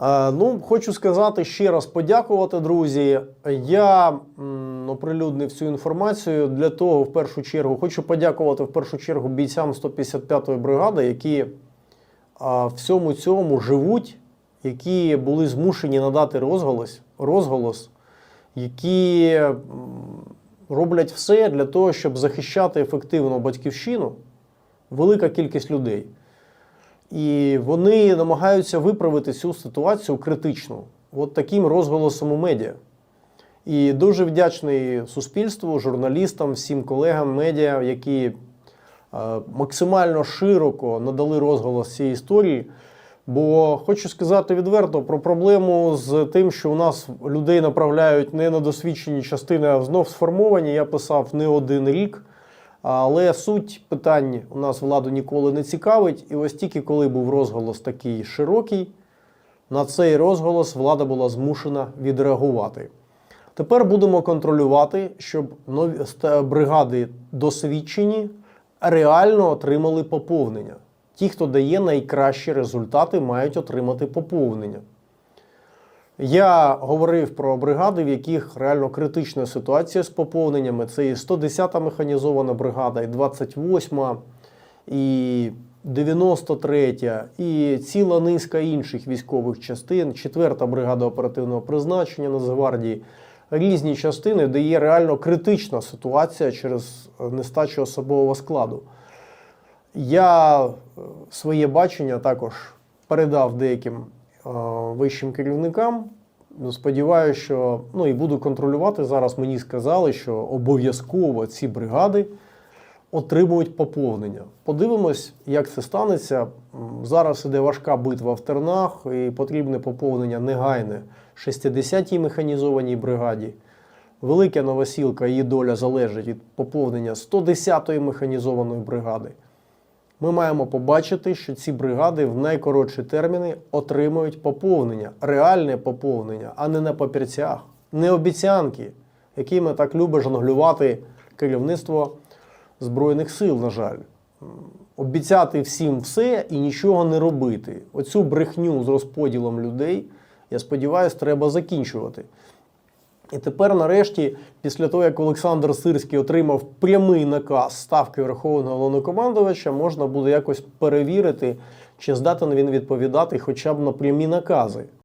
Е, Ну, хочу сказати ще раз подякувати, друзі. Я оприлюднив цю інформацію для того, в першу чергу, хочу подякувати в першу чергу бійцям 155-ї бригади, які а, всьому цьому живуть, які були змушені надати розголос, розголос які роблять все для того, щоб захищати ефективно батьківщину, велика кількість людей. І вони намагаються виправити цю ситуацію критичну, от таким розголосом у медіа. І дуже вдячний суспільству, журналістам, всім колегам медіа, які е, максимально широко надали розголос цієї історії. Бо хочу сказати відверто про проблему з тим, що у нас людей направляють не на досвідчені частини, а знов сформовані. Я писав не один рік. Але суть питань у нас владу ніколи не цікавить. І ось тільки коли був розголос такий широкий, на цей розголос влада була змушена відреагувати. Тепер будемо контролювати, щоб нові бригади досвідчені реально отримали поповнення. Ті, хто дає найкращі результати, мають отримати поповнення. Я говорив про бригади, в яких реально критична ситуація з поповненнями. Це і 110-та механізована бригада, і 28-ма, і 93-я, і ціла низка інших військових частин, 4-та бригада оперативного призначення Нацгвардії. Різні частини, де є реально критична ситуація через нестачу особового складу. Я е, своє бачення також передав деяким вищим керівникам. Сподіваюся, що ну і буду контролювати. Зараз мені сказали, що обов'язково ці бригади отримують поповнення. Подивимось, як це станеться. Зараз іде важка битва в тернах, і потрібне поповнення негайне 60-й механізованій бригаді. Велика Новосілка, її доля залежить від поповнення 110-ї механізованої бригади. Ми маємо побачити, що ці бригади в найкоротші терміни отримують поповнення, реальне поповнення, а не на папірцях, не обіцянки, якими так любить жонглювати керівництво Збройних сил, на жаль. Обіцяти всім все і нічого не робити. Оцю брехню з розподілом людей, я сподіваюся, треба закінчувати. І тепер, нарешті, після того, як Олександр Сирський отримав прямий наказ ставки Верховного Головнокомандувача, можна буде якось перевірити, чи здатен він відповідати хоча б на прямі накази.